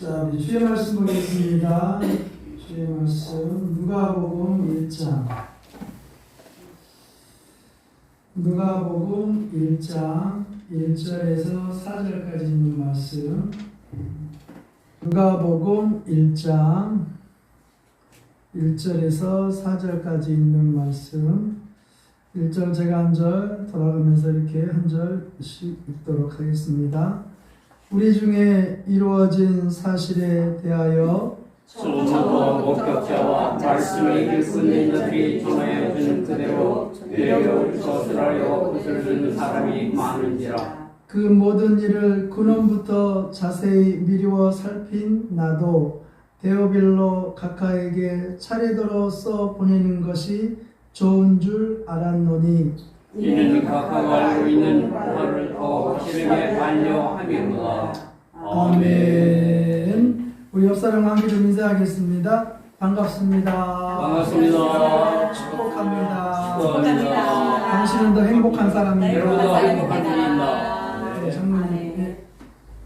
자, 우리 주의 말씀 보겠습니다. 주의 말씀 누가복음 1장. 누가복음 1장 1절에서 4절까지 있는 말씀. 누가복음 1장 1절에서 4절까지 있는 말씀. 1절 제가 한 절 돌아가면서 이렇게 한 절씩 읽도록 하겠습니다. 우리 중에 이루어진 사실에 대하여 조차도 목격자와 말씀을 일꾼는 이들이 전하여 주는 그대로 외울 것을 하여 그들을 듣는 사람이 많은지라. 그 모든 일을 근원부터 자세히 미루어 살핀 나도 데오빌로 각하에게 차례대로 써 보내는 것이 좋은 줄 알았노니 이는 각각 알고 있는 바를 더 실행에 반려함이로다 아멘. 우리 옆사람 함께 좀 인사하겠습니다. 반갑습니다. 반갑습니다 축복합니다. 축복합니다 당신은 더 행복한 사람입니다. 여러분도 행복한 분입니다 네, 장로님. 네.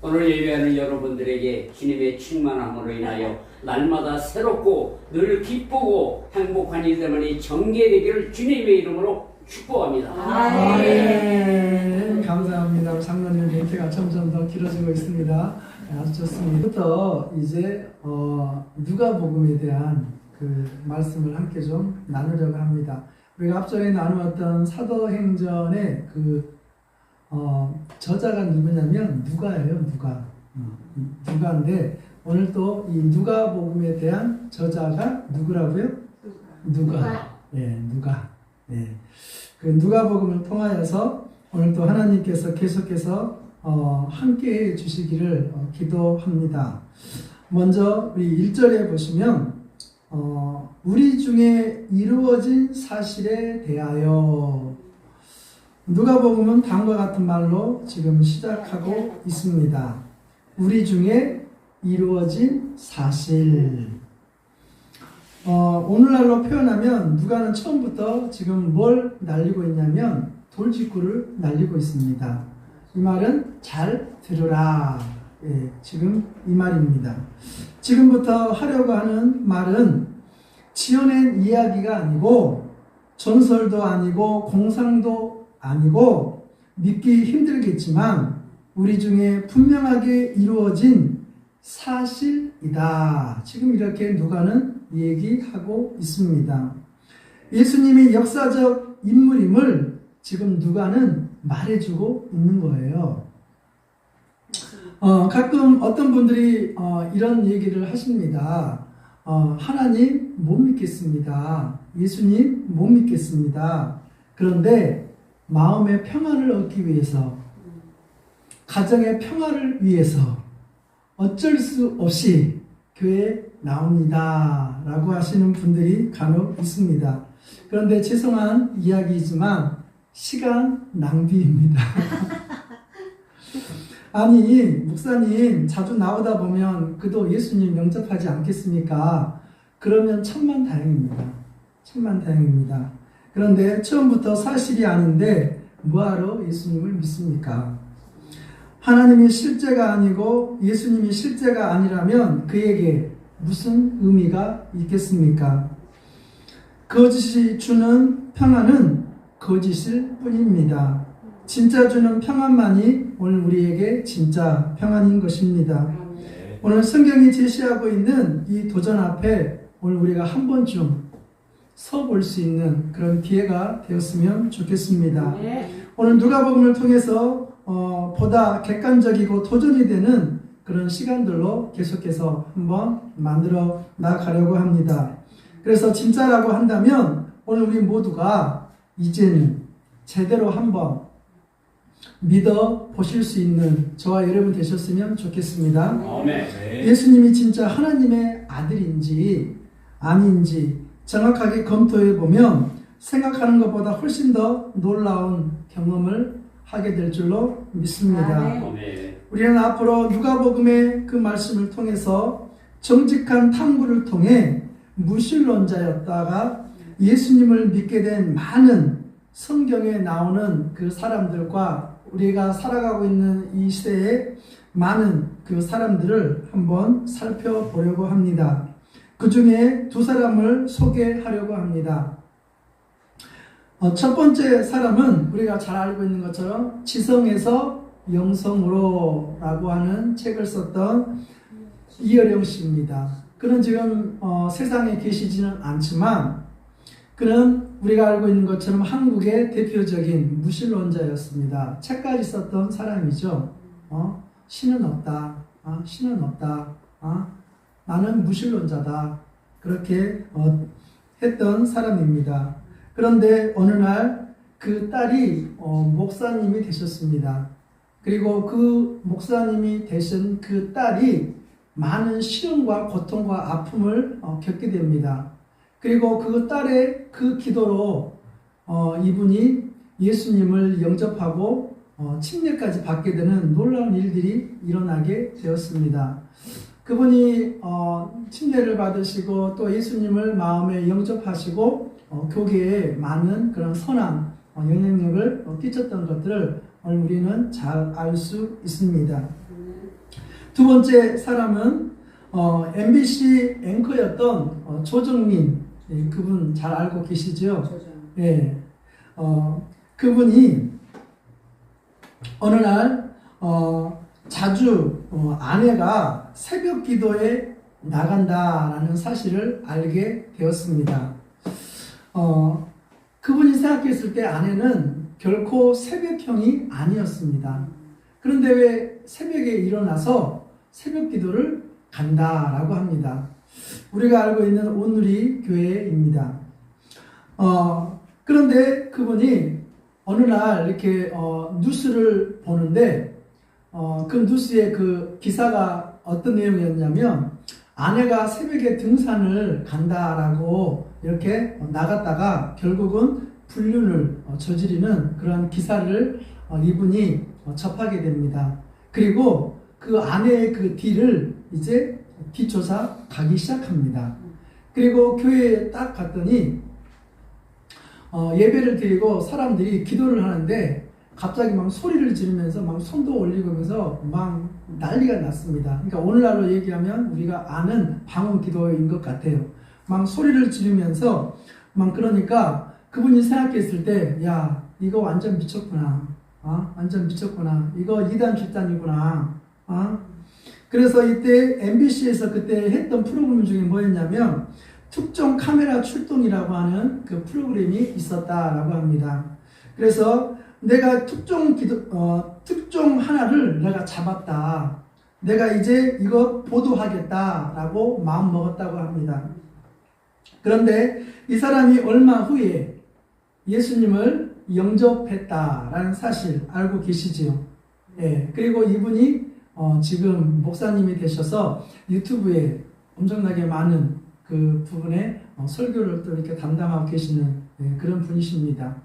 오늘 예배하는 여러분들에게 주님의 충만함으로 인하여 날마다 새롭고 늘 기쁘고 행복한 일들만이 전개되기를 주님의 이름으로 축복합니다. 아멘. 감사합니다. 장로님 멘트가 점점 더 길어지고 있습니다. 네, 아주 좋습니다. 부터 이제 어, 누가복음에 대한 그 말씀을 함께 좀 나누려고 합니다. 우리가 앞전에 나누었던 사도행전의 그 어, 저자가 누구냐면 누가예요. 누가 어, 누가인데 오늘 또 이 누가복음에 대한 저자가 누구라고요? 누가. 예, 누가. 예. 그 누가복음을 통하여서 오늘 또 하나님께서 계속해서 어, 함께 해 주시기를 어, 기도합니다. 먼저 우리 1절에 보시면 어, 우리 중에 이루어진 사실에 대하여 누가복음은 다음과 같은 말로 지금 시작하고 있습니다. 우리 중에 이루어진 사실. 어, 오늘날로 표현하면 누가는 처음부터 지금 뭘 날리고 있냐면 돌직구를 날리고 있습니다. 이 말은 잘 들으라. 예, 지금 이 말입니다. 지금부터 하려고 하는 말은 지어낸 이야기가 아니고 전설도 아니고 공상도 아니고 믿기 힘들겠지만 우리 중에 분명하게 이루어진 사실이다. 지금 이렇게 누가는 얘기하고 있습니다. 예수님이 역사적 인물임을 지금 누가는 말해주고 있는 거예요. 어, 가끔 어떤 분들이 어, 이런 얘기를 하십니다. 어, 하나님 못 믿겠습니다. 예수님 못 믿겠습니다. 그런데 마음의 평안을 얻기 위해서, 가정의 평화를 위해서 어쩔 수 없이 교회 나옵니다. 라고 하시는 분들이 간혹 있습니다. 그런데 죄송한 이야기이지만 시간 낭비입니다. 아니, 목사님 자주 나오다 보면 그도 예수님 영접하지 않겠습니까? 그러면 천만 다행입니다. 천만 다행입니다. 그런데 처음부터 사실이 아닌데 뭐하러 예수님을 믿습니까? 하나님이 실제가 아니고 예수님이 실제가 아니라면 그에게 무슨 의미가 있겠습니까? 거짓이 주는 평안은 거짓일 뿐입니다. 진짜 주는 평안만이 오늘 우리에게 진짜 평안인 것입니다. 오늘 성경이 제시하고 있는 이 도전 앞에 오늘 우리가 한 번쯤 서볼 수 있는 그런 기회가 되었으면 좋겠습니다. 오늘 누가복음을 통해서 어, 보다 객관적이고 도전이 되는 그런 시간들로 계속해서 한번 만들어 나가려고 합니다. 그래서 진짜라고 한다면 오늘 우리 모두가 이제는 제대로 한번 믿어 보실 수 있는 저와 여러분 되셨으면 좋겠습니다. 아멘. 예수님이 진짜 하나님의 아들인지 아닌지 정확하게 검토해 보면 생각하는 것보다 훨씬 더 놀라운 경험을 하게 될 줄로 믿습니다. 우리는 앞으로 누가복음의 그 말씀을 통해서 정직한 탐구를 통해 무신론자였다가 예수님을 믿게 된 많은 성경에 나오는 그 사람들과 우리가 살아가고 있는 이 시대에 많은 그 사람들을 한번 살펴보려고 합니다. 그 중에 두 사람을 소개하려고 합니다. 어, 첫 번째 사람은 우리가 잘 알고 있는 것처럼 지성에서 영성으로라고 하는 책을 썼던 이어령 씨입니다. 그는 지금 어, 세상에 계시지는 않지만 그는 우리가 알고 있는 것처럼 한국의 대표적인 무신론자였습니다. 책까지 썼던 사람이죠. 어? 신은 없다. 어? 신은 없다. 어? 나는 무신론자다. 그렇게 어, 했던 사람입니다. 그런데 어느 날 그 딸이 어, 목사님이 되셨습니다. 그리고 그 목사님이 되신 그 딸이 많은 시련과 고통과 아픔을 어, 겪게 됩니다. 그리고 그 딸의 그 기도로 어, 이분이 예수님을 영접하고 어, 침례까지 받게 되는 놀라운 일들이 일어나게 되었습니다. 그분이 어, 침례를 받으시고 또 예수님을 마음에 영접하시고 어, 교계에 많은 그런 선한 어, 영향력을 어, 끼쳤던 것들을 우리는 잘 알 수 있습니다. 두 번째 사람은 어, MBC 앵커였던 어, 조정민 예, 그분 잘 알고 계시죠? 예, 어, 그분이 어느 날 어, 자주 어, 아내가 새벽 기도에 나간다라는 사실을 알게 되었습니다. 어, 그분이 생각했을 때 아내는 결코 새벽형이 아니었습니다. 그런데 왜 새벽에 일어나서 새벽 기도를 간다라고 합니다. 우리가 알고 있는 온누리 교회입니다. 어, 그런데 그분이 어느 날 이렇게 어, 뉴스를 보는데 어, 그 뉴스의 그 기사가 어떤 내용이었냐면 아내가 새벽에 등산을 간다라고 이렇게 나갔다가 결국은 불륜을 어, 저지르는 그런 기사를 어, 이분이 어, 접하게 됩니다. 그리고 그 아내의 그 뒤를 이제 뒷조사 가기 시작합니다. 그리고 교회에 딱 갔더니 어, 예배를 드리고 사람들이 기도를 하는데 갑자기 막 소리를 지르면서 막 손도 올리고 하면서 막 난리가 났습니다. 그러니까 오늘날로 얘기하면 우리가 아는 방언 기도인 것 같아요. 막 소리를 지르면서 막 그러니까 그분이 생각했을 때, 야, 이거 완전 미쳤구나. 어? 완전 미쳤구나. 이거 이단 집단이구나. 어? 그래서 이때 MBC에서 그때 했던 프로그램 중에 뭐였냐면, 특정 카메라 출동이라고 하는 그 프로그램이 있었다라고 합니다. 그래서 내가 특정 기도, 어, 특정 하나를 내가 잡았다. 내가 이제 이거 보도하겠다라고 마음 먹었다고 합니다. 그런데 이 사람이 얼마 후에 예수님을 영접했다라는 사실 알고 계시지요. 예. 그리고 이분이 어, 지금 목사님이 되셔서 유튜브에 엄청나게 많은 그 부분에 어, 설교를 또 이렇게 담당하고 계시는 예, 그런 분이십니다.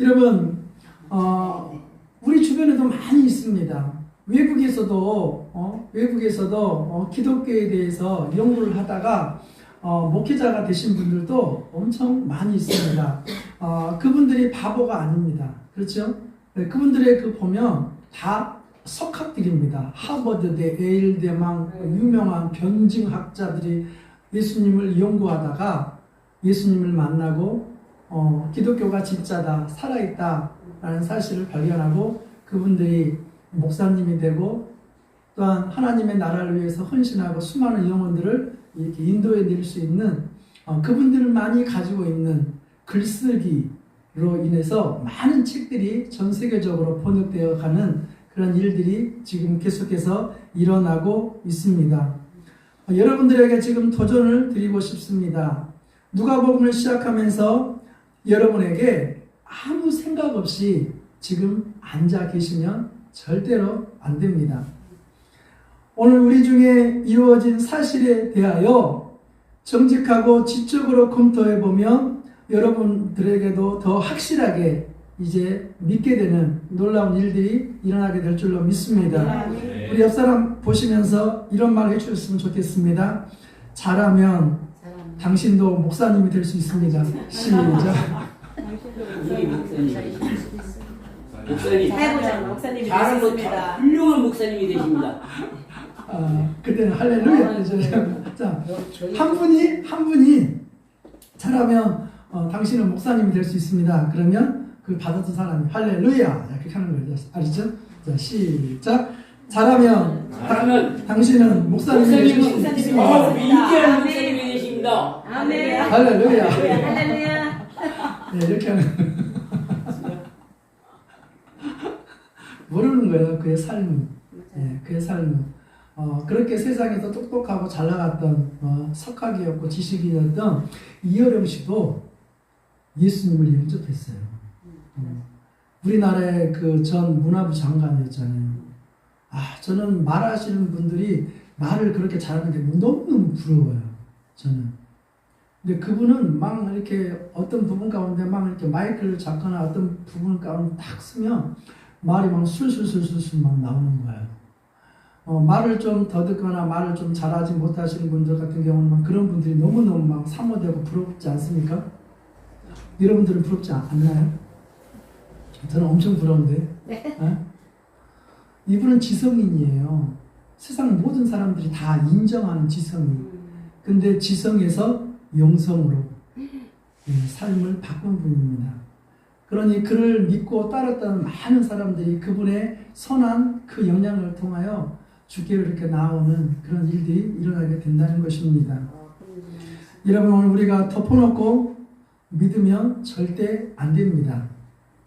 여러분, 어, 우리 주변에도 많이 있습니다. 외국에서도 어, 외국에서도 어, 기독교에 대해서 연구를 하다가 어, 목회자가 되신 분들도 엄청 많이 있습니다. 어, 그분들이 바보가 아닙니다. 그렇죠? 네, 그분들의 그 보면 다 석학들입니다. 하버드대, 에일대망 유명한 변증학자들이 예수님을 연구하다가 예수님을 만나고 어, 기독교가 진짜다, 살아있다라는 사실을 발견하고 그분들이 목사님이 되고 또한 하나님의 나라를 위해서 헌신하고 수많은 영혼들을 이렇게 인도해 드릴 수 있는 어, 그분들을 많이 가지고 있는 글쓰기로 인해서 많은 책들이 전 세계적으로 번역되어 가는 그런 일들이 지금 계속해서 일어나고 있습니다. 어, 여러분들에게 지금 도전을 드리고 싶습니다. 누가복음을 시작하면서 여러분에게 아무 생각 없이 지금 앉아 계시면 절대로 안 됩니다. 오늘 우리 중에 이루어진 사실에 대하여 정직하고 지적으로 검토해 보면 여러분들에게도 더 확실하게 이제 믿게 되는 놀라운 일들이 일어나게 될 줄로 믿습니다. 우리 옆 사람 보시면서 이런 말 해주셨으면 좋겠습니다. 잘하면 당신도 목사님이 될 수 있습니다. 시작. 우리 목사님 해보자 목사님이 잘한 거 되셨습니다. 훌륭한 목사님이 되십니다. 아, 그때는 할렐루야 아? 네. 자, 한 분이 한 분이 잘하면 어, 당신은 목사님이 될 수 있습니다. 그러면 그 받았던 사람이 할렐루야 이렇게 하는 거죠. 알죠? 자 시작. 잘하면 잘하면 당신은 목사님이 될수 목사님은 목사님이 있습니다. 어, 되겠습니다. 위대한. 목사님이 되십니다. 아멘. 할렐루야. 할렐루야. 네, 이렇게 하는 모르는 거예요. 그의 삶. 예, 그의 삶은 어, 그렇게 세상에서 똑똑하고 잘 나갔던 어, 석학이었고 지식인이었던 이어령 씨도 예수님을 영접했어요. 음. 우리나라의 그 전 문화부 장관이었잖아요. 아, 저는 말하시는 분들이 말을 그렇게 잘하는 게 너무너무 부러워요. 저는. 근데 그분은 막 이렇게 어떤 부분 가운데 막 이렇게 마이크를 잡거나 어떤 부분 가운데 딱 쓰면 말이 막 술술술술술 막 나오는 거예요. 어, 말을 좀 더듬거나 말을 좀 잘하지 못하시는 분들 같은 경우는 막 그런 분들이 너무너무 막 사모되고 부럽지 않습니까? 여러분들은 부럽지 않- 않나요? 저는 엄청 부러운데. 어? 이분은 지성인이에요. 세상 모든 사람들이 다 인정하는 지성인. 근데 지성에서 영성으로 예, 삶을 바꾼 분입니다. 그러니 그를 믿고 따랐던 많은 사람들이 그분의 선한 그 영향을 통하여 주께로 이렇게 나오는 그런 일들이 일어나게 된다는 것입니다. 여러분 오늘 우리가 덮어놓고 믿으면 절대 안 됩니다.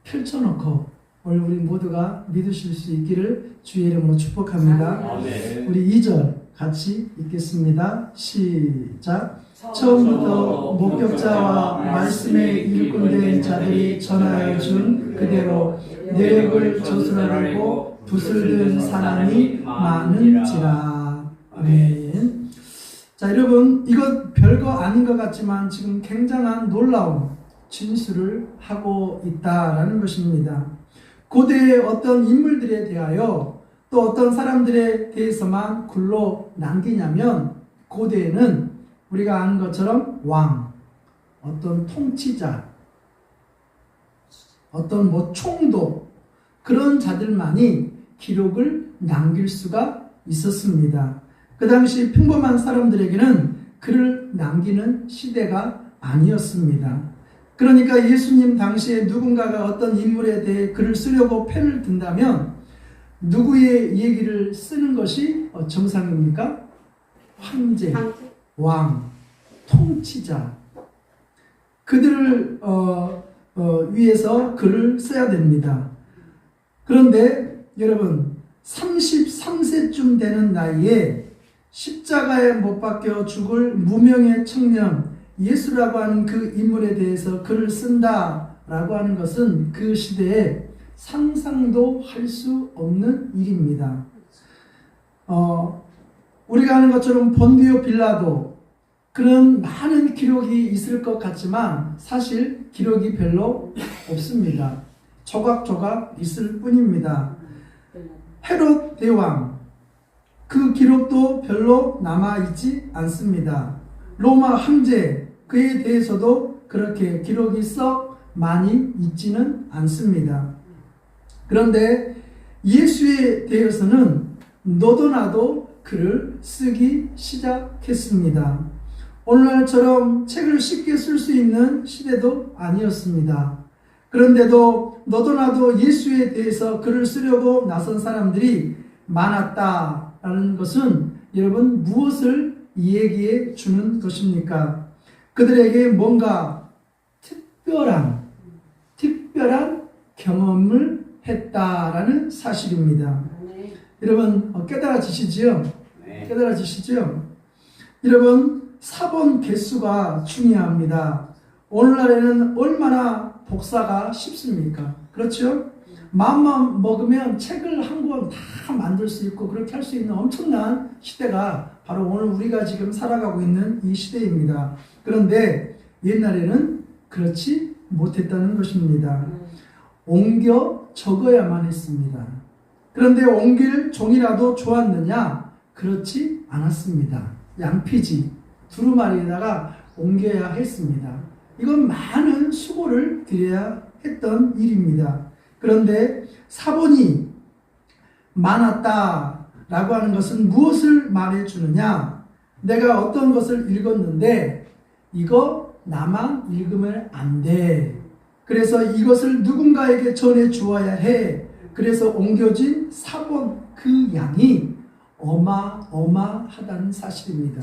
펼쳐놓고 오늘 우리 모두가 믿으실 수 있기를 주의 이름으로 축복합니다. 아멘. 우리 2절 같이 읽겠습니다. 시작. 처음부터 목격자와 말씀에 일꾼된 자들이 전하여 준 그대로 내력을 저술하려고 붓을 든 사람이 많은지라. 아멘. 자, 여러분, 이것 별거 아닌 것 같지만 지금 굉장한 놀라운 진술을 하고 있다라는 것입니다. 고대의 어떤 인물들에 대하여 또 어떤 사람들에 대해서만 글로 남기냐면 고대에는 우리가 아는 것처럼 왕, 어떤 통치자, 어떤 뭐 총독 그런 자들만이 기록을 남길 수가 있었습니다. 그 당시 평범한 사람들에게는 글을 남기는 시대가 아니었습니다. 그러니까 예수님 당시에 누군가가 어떤 인물에 대해 글을 쓰려고 펜을 든다면 누구의 얘기를 쓰는 것이 어, 정상입니까? 황제, 왕, 통치자 그들을 어, 어, 위해서 글을 써야 됩니다. 그런데 여러분 33세쯤 되는 나이에 십자가에 못 박혀 죽을 무명의 청년 예수라고 하는 그 인물에 대해서 글을 쓴다라고 하는 것은 그 시대에 상상도 할 수 없는 일입니다. 어, 우리가 아는 것처럼 본디오 빌라도 그런 많은 기록이 있을 것 같지만 사실 기록이 별로 없습니다. 조각조각 있을 뿐입니다. 헤롯 대왕 그 기록도 별로 남아 있지 않습니다. 로마 황제 그에 대해서도 그렇게 기록이 썩 많이 있지는 않습니다. 그런데 예수에 대해서는 너도 나도 글을 쓰기 시작했습니다. 오늘날처럼 책을 쉽게 쓸 수 있는 시대도 아니었습니다. 그런데도 너도 나도 예수에 대해서 글을 쓰려고 나선 사람들이 많았다 라는 것은 여러분 무엇을 이야기해 주는 것입니까? 그들에게 뭔가 특별한 특별한 경험을 했다라는 사실입니다. 여러분 어, 깨달아지시지요? 네. 깨달아지시죠? 여러분 사본 개수가 중요합니다. 오늘날에는 얼마나 복사가 쉽습니까? 그렇죠? 마음만 먹으면 책을 한 권 다 만들 수 있고 그렇게 할 수 있는 엄청난 시대가 바로 오늘 우리가 지금 살아가고 있는 이 시대입니다. 그런데 옛날에는 그렇지 못했다는 것입니다. 옮겨 적어야만 했습니다. 그런데 옮길 종이라도 좋았느냐? 그렇지 않았습니다. 양피지, 두루마리에다가 옮겨야 했습니다. 이건 많은 수고를 들여야 했던 일입니다. 그런데 사본이 많았다라고 하는 것은 무엇을 말해 주느냐? 내가 어떤 것을 읽었는데 이거 나만 읽으면 안 돼. 그래서 이것을 누군가에게 전해 주어야 해. 그래서 옮겨진 사본 그 양이 어마어마하다는 사실입니다.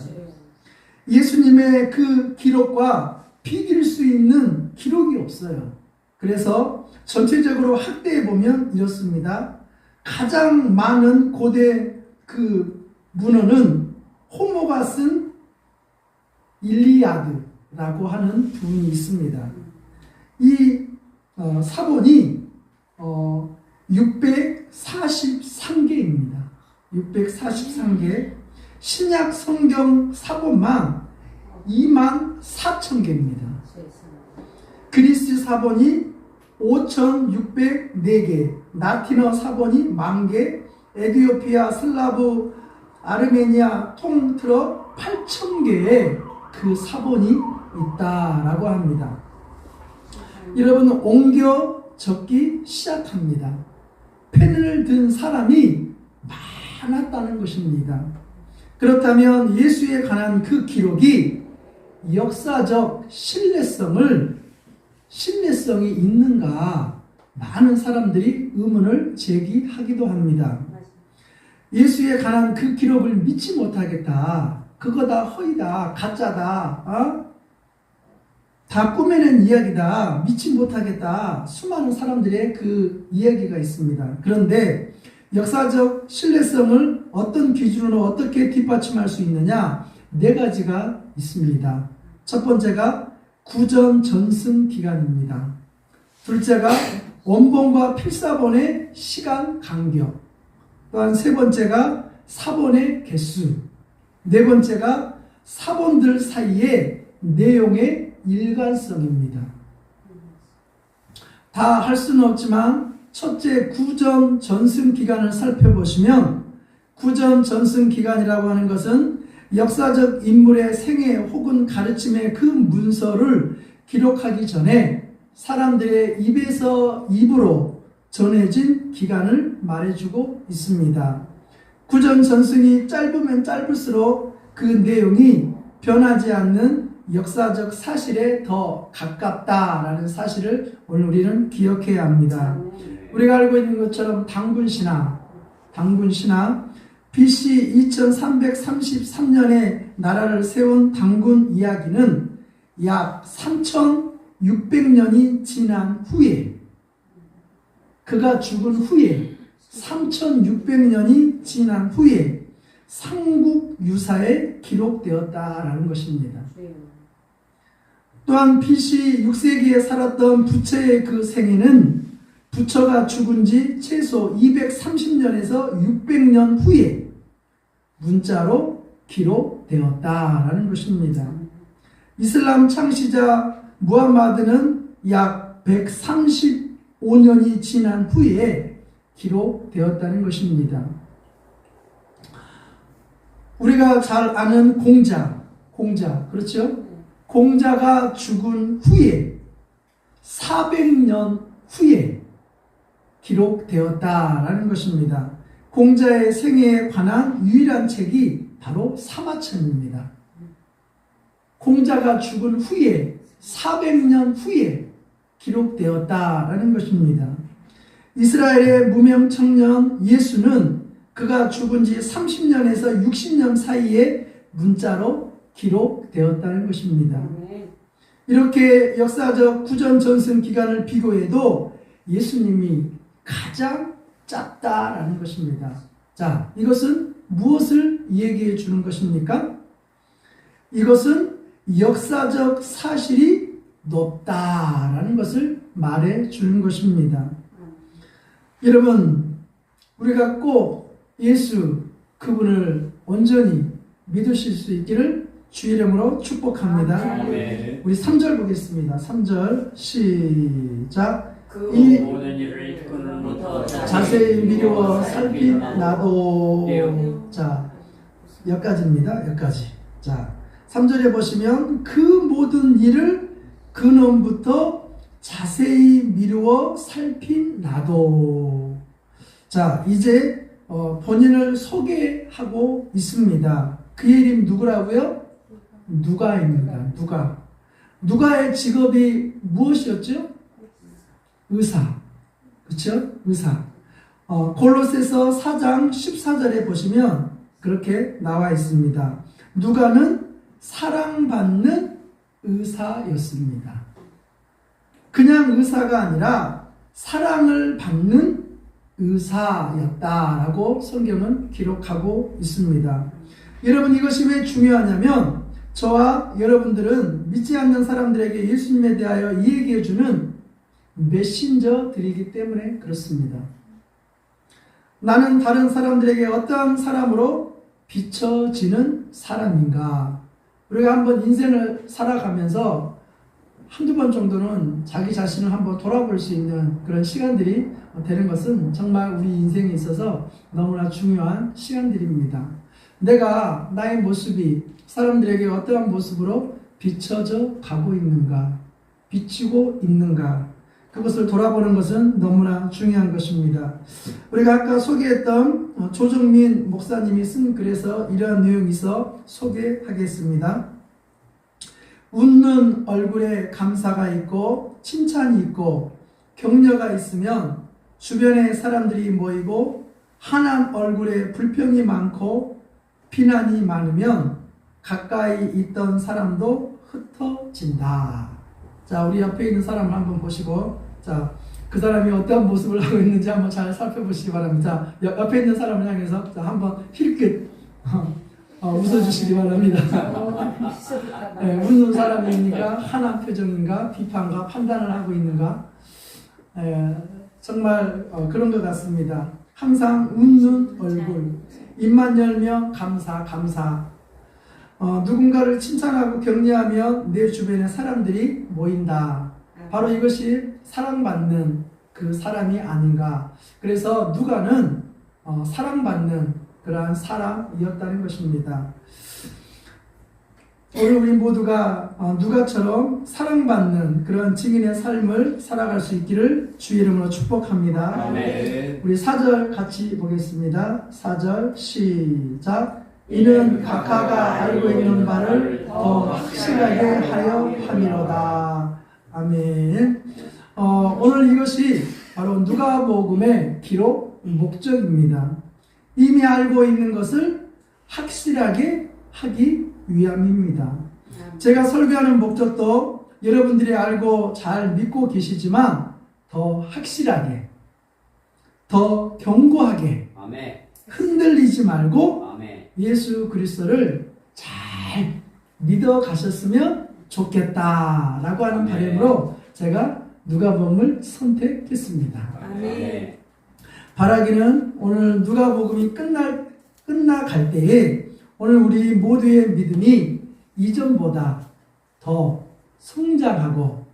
예수님의 그 기록과 비길 수 있는 기록이 없어요. 그래서 전체적으로 학대해 보면 이렇습니다. 가장 많은 고대 그 문헌은 호모가 쓴 일리아드라고 하는 부분이 있습니다. 이 어, 사본이 어, 643개입니다. 643개. 신약 성경 사본만 2만 4천 개입니다. 그리스 사본이 5,604개, 라틴어 사본이 만 개, 에디오피아, 슬라브, 아르메니아 통틀어 8,000개의 그 사본이 있다라고 합니다. 여러분 옮겨 적기 시작합니다. 펜을 든 사람이 많았다는 것입니다. 그렇다면 예수에 관한 그 기록이 역사적 신뢰성을 신뢰성이 있는가 많은 사람들이 의문을 제기하기도 합니다. 예수에 관한 그 기록을 믿지 못하겠다. 그거 다 허위다. 가짜다. 어? 다 꾸며낸 이야기다. 믿지 못하겠다. 수많은 사람들의 그 이야기가 있습니다. 그런데 역사적 신뢰성을 어떤 기준으로 어떻게 뒷받침할 수 있느냐? 네 가지가 있습니다. 첫 번째가 구전 전승 기간입니다. 둘째가 원본과 필사본의 시간 간격. 또한 세 번째가 사본의 개수. 네 번째가 사본들 사이의 내용의 일관성입니다. 다 할 수는 없지만 첫째 구전 전승 기간을 살펴보시면 구전 전승 기간이라고 하는 것은 역사적 인물의 생애 혹은 가르침의 그 문서를 기록하기 전에 사람들의 입에서 입으로 전해진 기간을 말해주고 있습니다. 구전 전승이 짧으면 짧을수록 그 내용이 변하지 않는 역사적 사실에 더 가깝다라는 사실을 오늘 우리는 기억해야 합니다. 우리가 알고 있는 것처럼 당군 신화, 당군 신화, BC 2333년에 나라를 세운 당군 이야기는 약 3600년이 지난 후에 그가 죽은 후에 3600년이 지난 후에 삼국 유사에 기록되었다라는 것입니다. 또한 BC 6세기에 살았던 부처의 그 생애는 부처가 죽은 지 최소 230년에서 600년 후에 문자로 기록되었다라는 것입니다. 이슬람 창시자 무함마드는 약 135년이 지난 후에 기록되었다는 것입니다. 우리가 잘 아는 공자, 공자, 그렇죠? 공자가 죽은 후에 400년 후에 기록되었다라는 것입니다. 공자의 생애에 관한 유일한 책이 바로 사마천입니다. 공자가 죽은 후에 400년 후에 기록되었다라는 것입니다. 이스라엘의 무명 청년 예수는 그가 죽은 지 30년에서 60년 사이에 문자로 기록되었다는 것입니다. 이렇게 역사적 구전 전승 기간을 비교해도 예수님이 가장 짧다라는 것입니다. 자, 이것은 무엇을 얘기해 주는 것입니까? 이것은 역사적 사실이 높다라는 것을 말해 주는 것입니다. 여러분, 우리가 꼭 예수 그분을 온전히 믿으실 수 있기를 주 이름으로 축복합니다. 우리 3절 보겠습니다. 3절 시작. 그이 자세히 미루어 살핀 나도 자 여기까지입니다. 여기까지. 자 3절에 보시면 그 모든 일을 근원부터 자세히 미루어 살핀 나도. 자, 이제 어, 본인을 소개하고 있습니다. 그의 이름 누구라고요? 누가입니다. 누가. 누가의 직업이 무엇이었죠? 의사. 그렇죠? 의사. 어, 골로새서 4장 14절에 보시면 그렇게 나와 있습니다. 누가는 사랑받는 의사였습니다. 그냥 의사가 아니라 사랑을 받는 의사였다라고 성경은 기록하고 있습니다. 여러분 이것이 왜 중요하냐면 저와 여러분들은 믿지 않는 사람들에게 예수님에 대하여 이야기해 주는 메신저들이기 때문에 그렇습니다. 나는 다른 사람들에게 어떠한 사람으로 비춰지는 사람인가? 우리가 한번 인생을 살아가면서 한두 번 정도는 자기 자신을 한번 돌아볼 수 있는 그런 시간들이 되는 것은 정말 우리 인생에 있어서 너무나 중요한 시간들입니다. 내가 나의 모습이 사람들에게 어떠한 모습으로 비춰져 가고 있는가, 비치고 있는가, 그것을 돌아보는 것은 너무나 중요한 것입니다. 우리가 아까 소개했던 어, 조정민 목사님이 쓴 글에서 이러한 내용이 있어 소개하겠습니다. 웃는 얼굴에 감사가 있고 칭찬이 있고 격려가 있으면 주변에 사람들이 모이고 한한 얼굴에 불평이 많고 비난이 많으면 가까이 있던 사람도 흩어진다. 자, 우리 옆에 있는 사람을 한번 보시고, 자, 그 사람이 어떤 모습을 하고 있는지 한번 잘 살펴보시기 바랍니다. 자, 옆- 옆에 있는 사람을 향해서 자, 한번 힐끗 어, 어, 웃어주시기 바랍니다. 네, 웃는 사람입니까? 한한 표정인가? 비판과 판단을 하고 있는가? 에, 정말 어, 그런 것 같습니다. 항상 웃는 얼굴, 입만 열면 감사, 감사. 어, 누군가를 칭찬하고 격려하면 내 주변에 사람들이 모인다. 바로 이것이 사랑받는 그 사람이 아닌가. 그래서 누가는 어, 사랑받는 그러한 사람이었다는 것입니다. 오늘 우리 모두가 어, 누가처럼 사랑받는 그런 증인의 삶을 살아갈 수 있기를 주의 이름으로 축복합니다. 아멘. 우리 4절 같이 보겠습니다. 4절 시작. 이는 각하가 알고 있는 바를 더 확실하게 하여 함이로다. 아멘. 어, 오늘 이것이 바로 누가복음의 기록 목적입니다. 이미 알고 있는 것을 확실하게 하기 위함입니다. 제가 설교하는 목적도 여러분들이 알고 잘 믿고 계시지만 더 확실하게, 더 견고하게. 흔들리지 말고. 예수 그리스도를 잘 믿어 가셨으면 좋겠다라고 하는 아멘. 바람으로 제가 누가복음을 선택했습니다. 아멘. 바라기는 오늘 누가복음이 끝날 끝나갈 때에 오늘 우리 모두의 믿음이 이전보다 더 성장하고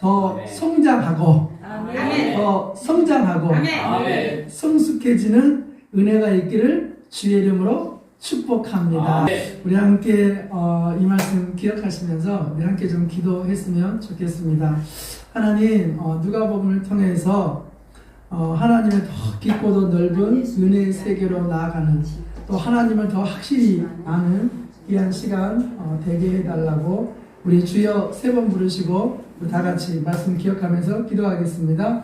더 아멘. 성장하고 아멘. 더 성장하고. 아멘. 성숙해지는 은혜가 있기를 주의 이름으로 축복합니다. 아멘. 우리 함께 어, 이 말씀 기억하시면서 우리 함께 좀 기도했으면 좋겠습니다. 하나님 어, 누가복음을 통해서 어, 하나님의 더 깊고도 넓은 은혜의 세계로 나아가는 또 하나님을 더 확실히 아는 귀한 시간 어, 되게 해달라고 우리 주여 세 번 부르시고 다 같이 말씀 기억하면서 기도하겠습니다.